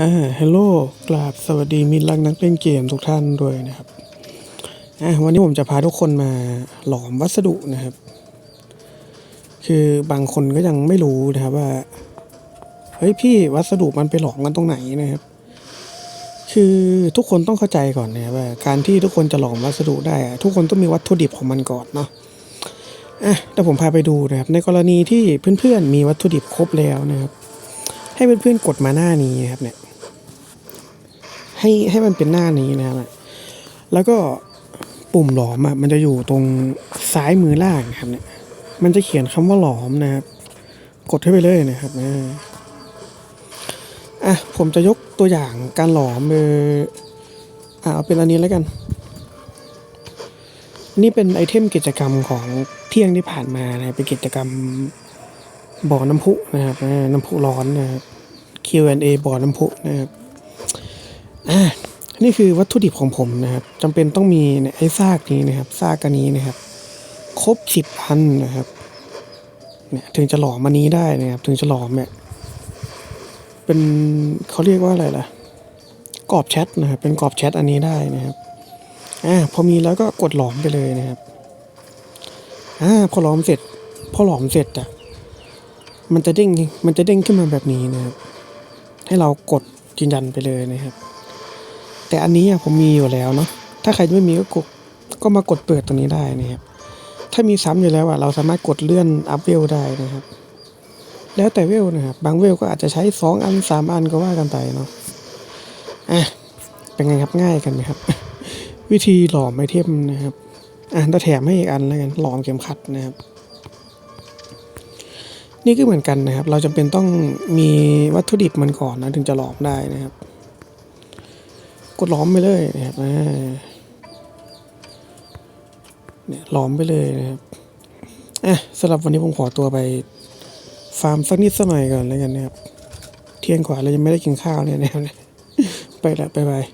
อ่าฮัลโหลกราบสวัสดีมิตรรักนักเล่นเกมทุกท่านด้วยนะครับอ่าวันนี้ผมจะพาทุกคนมาหลอมวัสดุนะครับ คือบางคนก็ยังไม่รู้นะครับว่าเฮ้ยพี่วัสดุมันไปหลอมกันตรงไหนนะครับ คือทุกคนต้องเข้าใจก่อนนะครับว่า การที่ทุกคนจะหลอมวัสดุได้ ทุกคนต้องมีวัตถุดิบของมันก่อนเนาะอะเดี๋ยวผมพาไปดูนะครับ ในกรณีที่เพื่อนๆมีวัตถุดิบครบแล้วนะครับ ให้เพื่อนๆกดมาหน้านี้ครับเนี่ยให้ให้มันเป็นหน้านี้นะครับแล้วก็ปุ่มหลอมอะมันจะอยู่ตรงซ้ายมือล่างครับเนี่ย มันจะเขียนคำว่าหลอมนะครับ กดให้ไปเลยนะครับอ่าอะผมจะยกตัวอย่างการหลอมเอออะเอาเป็นอันนี้แล้วกัน นี่เป็นไอเทมกิจกรรมของเที่ยงที่ผ่านมานะเป็นกิจกรรม บ่อน้ำพุนะครับน้ำพุร้อนนะครับ Q&A บ่อน้ำพุนะครับอ่านี่คือวัตถุดิบของผมนะครับจำเป็นต้องมีเนี่ยไอ้ซากนี้นะครับซากอันนี้นะครับ ครบสิบพันนะครับเนี่ยถึงจะหลอมอันนี้ได้นะครับ ถึงจะหลอมเนี่ยเป็นเขาเรียกว่าอะไรล่ะกรอบแชทนะครับ เป็นกรอบแชทอันนี้ได้นะครับอ่าพอมีแล้วก็กดหลอมไปเลยนะครับอ่าพอหลอมเสร็จ พอหลอมเสร็จอะ มันจะเด้งมันจะเด้งขึ้นมาแบบนี้นะครับ ให้เรากดยืนยันไปเลยนะครับ แต่อันนี้ผมมีอยู่แล้วเนาะถ้าใครไม่มีก็กดก็มากดเปิดตรงนี้ได้นะครับ ถ้ามีซ้ำอยู่แล้วอะเราสามารถกดเลื่อนอัพเวลได้นะครับ แล้วแต่เวลนะครับ บางเวลก็อาจจะใช้สองอันสามอันก็ว่ากันไปเนาะอะเป็นไงครับง่ายกันไหมครับ วิธีหลอมไอเทมนะครับอะถ้าแถมให้อีกอันแล้วกันหลอมเข็มขัดนะครับ นี่ก็เหมือนกันนะครับ เราจำเป็นต้องมีวัตถุดิบมันก่อนนะถึงจะหลอมได้นะครับ กดหลอมไปเลยนะครับเนี่ยหลอมไปเลยนะครับอะสำหรับวันนี้ผมขอตัวไปฟาร์มสักนิดสักหน่อยก่อนแล้วกันนะครับ เที่ยงกว่าเรายังไม่ได้กินข้าวเนี่ยนะครับไปละบ๊ายบาย